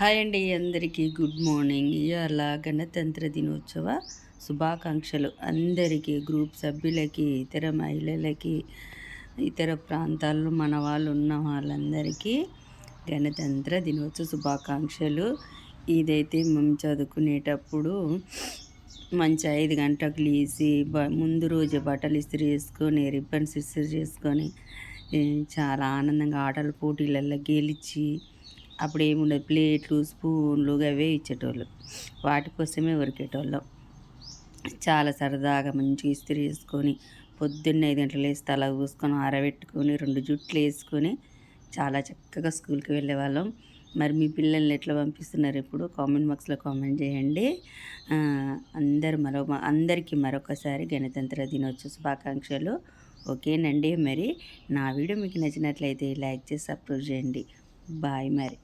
Hi అండి అందరికీ. Good morning. ఇవాళ గణతంత్ర దినోత్సవ శుభాకాంక్షలు. అందరికీ గ్రూప్ సభ్యులకి ఇతర మహిళలకి ఇతర ప్రాంతాల్లో మన వాళ్ళు ఉన్న వాళ్ళందరికీ గణతంత్ర దినోత్సవ శుభాకాంక్షలు. ఇదైతే మేము చదువుకునేటప్పుడు మంచి ఐదు గంటలకు లేచి బ ముందు రోజు బట్టలు ఇస్త్రీ చేసుకొని రిబ్బన్స్ ఇస్త్రీ చేసుకొని చాలా ఆనందంగా ఆటల పోటీలలో గెలిచి అప్పుడు ఏముండదు ప్లేట్లు స్పూన్లు అవే ఇచ్చేటోళ్ళు. వాటి కోసమే ఉరికేటోళ్ళం. చాలా సరదాగా మంచిగా ఇస్త్రీ వేసుకొని పొద్దున్న ఐదు గంటలు వేసి తల కూసుకొని ఆరబెట్టుకొని రెండు జుట్లు వేసుకొని చాలా చక్కగా స్కూల్కి వెళ్ళేవాళ్ళం. మరి మీ పిల్లల్ని ఎట్లా పంపిస్తున్నారు ఇప్పుడు కామెంట్ బాక్స్లో కామెంట్ చేయండి. అందరు మరో అందరికీ మరొకసారి గణతంత్ర దినోత్సవ శుభాకాంక్షలు. ఓకేనండి మరి. నా వీడియో మీకు నచ్చినట్లయితే లైక్ చేసి సపోర్ట్ చేయండి. బాయ్ మరి.